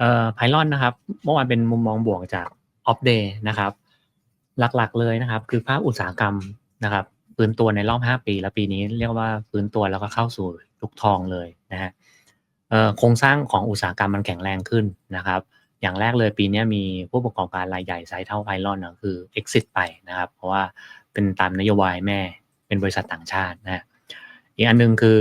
เอ่อไพลอนนะครับ เมื่อวานเป็นมุมมองบวกจากออฟเดย์นะครับ หลักๆเลยนะครับ คือภาคอุตสาหกรรมนะครับฟื้นตัวในรอบ 5 ปี แล้วปีนี้เรียกว่าฟื้นตัวแล้วก็เข้าสู่ลุกทองเลยนะฮะโครงสร้างของอุตสาหกรรมมันแข็งแรงขึ้นนะครับ อย่างแรกเลยปีนี้มีผู้ประกอบการรายใหญ่ไซส์เท่าไพลอนนะคือ exit ไปนะครับ เพราะว่าเป็นตามนโยบายแม่เป็นบริษัทต่างชาตินะอีกอันหนึงคือ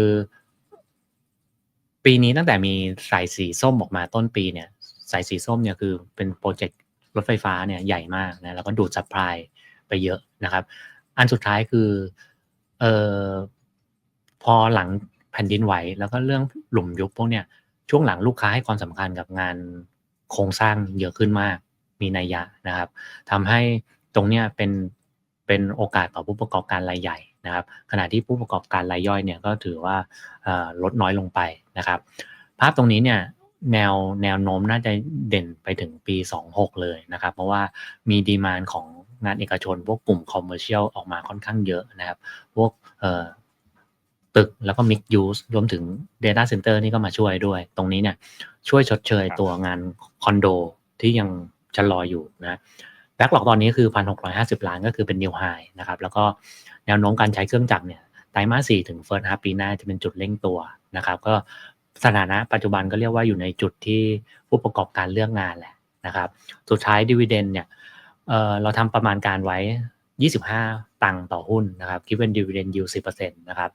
ปีนี้ตั้งแต่มีสายสีส้มออกมาต้นปีเนี่ย สายสีส้มเนี่ยคือเป็นโปรเจกต์รถไฟฟ้าเนี่ยใหญ่มากนะแล้วก็ดูดซัพพลายไปเยอะนะครับ อันสุดท้ายคือเอ่อพอหลังแผ่นดินไหว แล้วก็เรื่องหลุมยุบพวกเนี่ยช่วงหลังลูกค้าให้ความสำคัญกับงานโครงสร้างเยอะขึ้นมากมีนัยยะนะครับทำให้ตรงเนี้ยเป็นเป็นโอกาสต่อผู้ประกอบการรายใหญ่ นะครับ ขณะที่ผู้ประกอบการรายย่อยเนี่ยก็ถือว่าเอ่อลดน้อยลงไปนะครับ ภาพตรงนี้เนี่ยแนวแนวโน้มน่าจะเด่นไปถึงปี 26 เลยนะครับ เพราะว่ามีดีมานของงานเอกชน พวกกลุ่มคอมเมอร์เชียลออกมาค่อนข้างเยอะนะครับ พวกเอ่อตึกแล้วก็มิกยูสรวมถึง Data Center นี่ก็มาช่วยด้วย ตรงนี้เนี่ยช่วยชดเชยครับตัวงานคอนโดที่ยังชะลออยู่นะ แบ็กหลอกตอนนี้คือ1,650ล้านก็คือเป็นนิวไฮนะครับแล้วก็แนวโน้มการใช้เครื่องจักรเนี่ยไตรมาส4ถึงเฟิร์สฮาปีหน้าจะเป็นจุดเร่งตัวนะครับ ก็สถานะปัจจุบันก็เรียกว่าอยู่ในจุดที่ผู้ประกอบการเลือกงานแหละนะครับ สุดท้ายดีเวเดนเนี่ยเเราทำประมาณการไว้ 25 ตังค์ต่อหุ้นนะครับคิดเป็นดีเวเดนยิว10%นต์นะครับ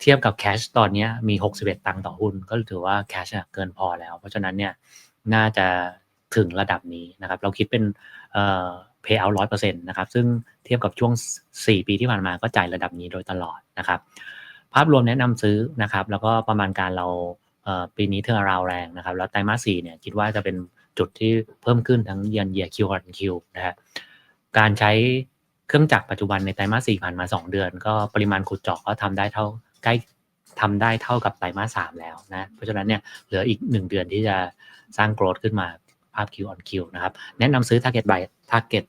เทียบกับแคชตอนนี้มี 61 ตังค์ต่อหุ้น ก็ถือว่าแคชเกินพอแล้ว เพราะฉะนั้นเนี่ยน่าจะ ถึงระดับนี้นะครับ เราคิดเป็นเอ่อ payout 100%นะครับ ซึ่งเทียบกับช่วง 4 ปีที่ผ่านมาก็จ่ายระดับนี้โดยตลอดนะครับ ภาพรวมแนะนำซื้อนะครับ แล้วก็ประมาณการเราเปีนี้เทอร์ราวแรงนะครับ แล้วไตรมาส4เนี่ยคิดว่าจะเป็นจุดที่เพิ่มขึ้นทั้งเยียนเยียคิวอันคิวนะฮะการใช้เครื่องจักรปัจจุบันในไตรมาส4ผ่านมา 2 เดือน ก็ปริมาณขุดเจาะก็ทำได้เท่าใกล้ทำได้เท่ากับไตรมาส3แล้วนะ เพราะฉะนั้นเนี่ยเหลืออีก 1 เดือนที่จะสร้างโกรธขึ้นมา ภาพ Q on Q นะครับ แนะนำซื้อ target buy target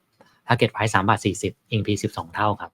target price 3บาท40 increase 12 เท่าครับ